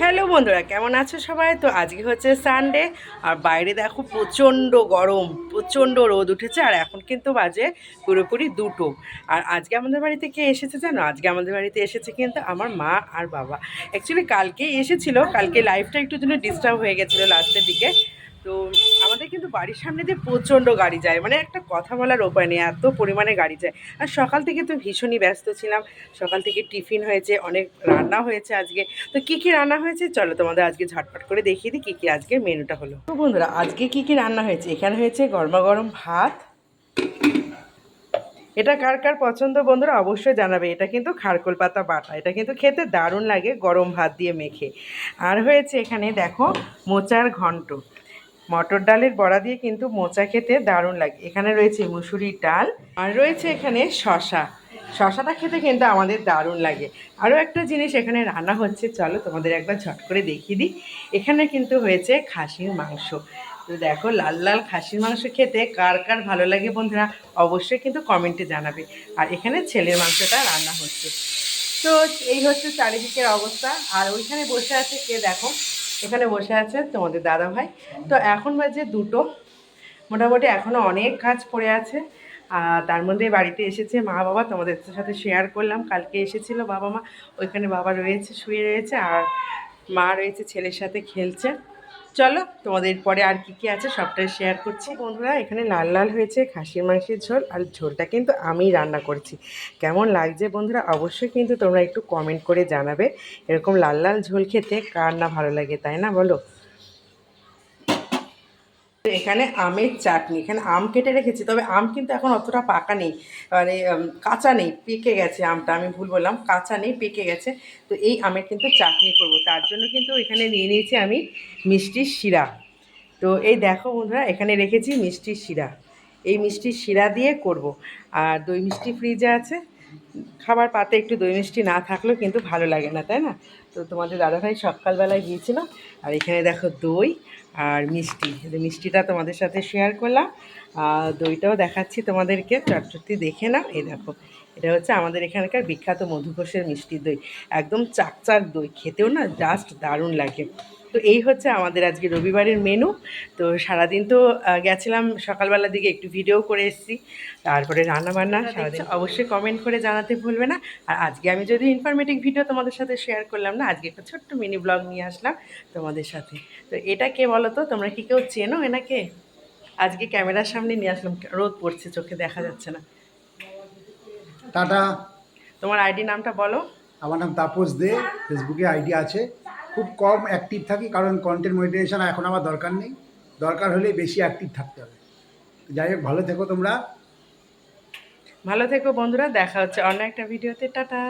Hello বন্ধুরা, কেমন আছো সবাই? তো আজকে হচ্ছে সানডে আর বাইরে দেখো প্রচণ্ড গরম, প্রচণ্ড রোদ উঠেছে, আর এখন কিন্তু বাজে পুরোপুরি দুটো। আর আজকে আমাদের বাড়িতে কে এসেছে জানো? আজকে আমাদের বাড়িতে এসেছে কিন্তু আমার মা আর বাবা। অ্যাকচুয়ালি কালকেই এসেছিল, কালকে লাইফটা একটু জন্য ডিস্টার্ব হয়ে গেছিল লাস্টের দিকে। তো আমাদের কিন্তু বাড়ির সামনে দিয়ে প্রচণ্ড গাড়ি যায়। মানে একটা কথা বলার উপায় নেই, এত পরিমাণে গাড়ি যায়। আর সকাল থেকে তো ভীষণই ব্যস্ত ছিলাম। সকাল থেকে টিফিন হয়েছে, অনেক রান্না হয়েছে আজকে। তো কী কী রান্না হয়েছে? চলো তোমাদের আজকে ঝটপট করে দেখিয়ে দিই কী কী আজকে মেনুটা হলো। তো বন্ধুরা, আজকে কী কী রান্না হয়েছে? এখানে হয়েছে গরমা গরম ভাত। এটা কার কার পছন্দ বন্ধুরা অবশ্যই জানাবে। এটা কিন্তু খারকোল পাতা বাটা। এটা কিন্তু খেতে দারুণ লাগে গরম ভাত দিয়ে মেখে। আর হয়েছে এখানে দেখো মোচার ঘন্ট। মটর ডালের বড়া দিয়ে কিন্তু মোচা খেতে দারুণ লাগে। এখানে রয়েছে মুসুরির ডাল আর রয়েছে এখানে শশা শশাটা খেতে কিন্তু আমাদের দারুণ লাগে। আরও একটা জিনিস এখানে রান্না হচ্ছে, চলো তোমাদের একবার ঝট করে দেখিয়ে দিই। এখানে কিন্তু হয়েছে খাসির মাংস। তো দেখো, লাল লাল খাসির মাংস খেতে কার কার ভালো লাগে বন্ধুরা, অবশ্যই কিন্তু কমেন্টে জানাবে। আর এখানে ছেলের মাংসটা রান্না হচ্ছে। তো এই হচ্ছে চারিদিকের অবস্থা। আর ওইখানে বসে আছে কে দেখো? এখানে বসে আছে তোমাদের দাদা ভাই তো এখন বাজে দুটো। মোটামুটি এখনও অনেক কাজ পড়ে আছে। আর তার মধ্যে বাড়িতে এসেছে মা বাবা, তোমাদের সাথে শেয়ার করলাম। কালকে এসেছিল বাবা মা, ওইখানে বাবা রয়েছে, শুয়ে রয়েছে, আর মা রয়েছে, ছেলের সাথে খেলছে। চলো, তোমাদের পরে আর কি কি আছে সবটাই শেয়ার করছি। বন্ধুরা, এখানে লাল লাল হয়েছে, খাসির মাংসের ঝোল, আর ঝোলটা কিন্তু আমি রান্না করছি। কেমন লাগছে বন্ধুরা, অবশ্যই কিন্তু তোমরা একটু কমেন্ট করে জানাবে, এরকম লাল লাল ঝোল খেতে কার না ভালো লাগে, তাই না বলো? তো এখানে আমের চাটনি, এখানে আম কেটে রেখেছি, তবে আম কিন্তু এখন অতটা পাকা নেই মানে কাঁচা নেই, পেকে গেছে আমটা, আমি ভুল বললাম, কাঁচা নেই, পেকে গেছে, তো এই আমের কিন্তু চাটনি করব, তার জন্য কিন্তু এখানে নিয়ে নিয়েছি আমি মিষ্টির শিরা, তো এই দেখো বন্ধুরা, এখানে রেখেছি মিষ্টির শিরা, এই মিষ্টির শিরা দিয়ে করব, আর দই মিষ্টি ফ্রিজে আছে খাবার পাতে একটু দই মিষ্টি না থাকলেও কিন্তু ভালো লাগে না, তাই না? তো তোমাদের দাদাভাই সকালবেলায় গিয়েছিল, আর এখানে দেখো দই আর মিষ্টি। মিষ্টিটা তোমাদের সাথে শেয়ার করলাম। আর দইটাও দেখাচ্ছি তোমাদেরকে চটচটি দেখে নাও। এই দেখো, এটা হচ্ছে আমাদের এখানকার বিখ্যাত মধুঘোষের মিষ্টি দই। একদম চাকচাক দই, খেতেও না জাস্ট দারুণ লাগে। তো এই হচ্ছে আমাদের আজকে রবিবারের মেনু তো সারাদিন তো গেছিলাম সকালবেলার দিকে একটু ভিডিও করে এসেছি। তারপরে রান্নাবান্না সারাদিন অবশ্যই কমেন্ট করে জানাতে ভুলবে না। আর আজকে আমি যদি ইনফরমেটিভ ভিডিও তোমাদের সাথে শেয়ার করলাম না আজকে একটা ছোট্ট মিনি ব্লগ নিয়ে আসলাম তোমাদের সাথে। তো এটা কে বলো তো তোমরা কি কেউ চেনো এনাকে? আজকে ক্যামেরার সামনে নিয়ে আসলাম। রোদ পড়ছে চোখে দেখা যাচ্ছে না। টাটা। তোমার আইডি নামটা বলো। আমার নাম তাপস দে। ফেসবুকে আইডি আছে। খুব কম অ্যাক্টিভ থাকি, কারণ কন্টেন্ট মনিটাইজেশন এখন আমার দরকার নেই। দরকার হলে বেশি অ্যাক্টিভ থাকতে হবে। যাই হোক, ভালো থেকো তোমরা। ভালো থেকো বন্ধুরা, দেখা হচ্ছে অন্য একটা ভিডিওতে টাটা।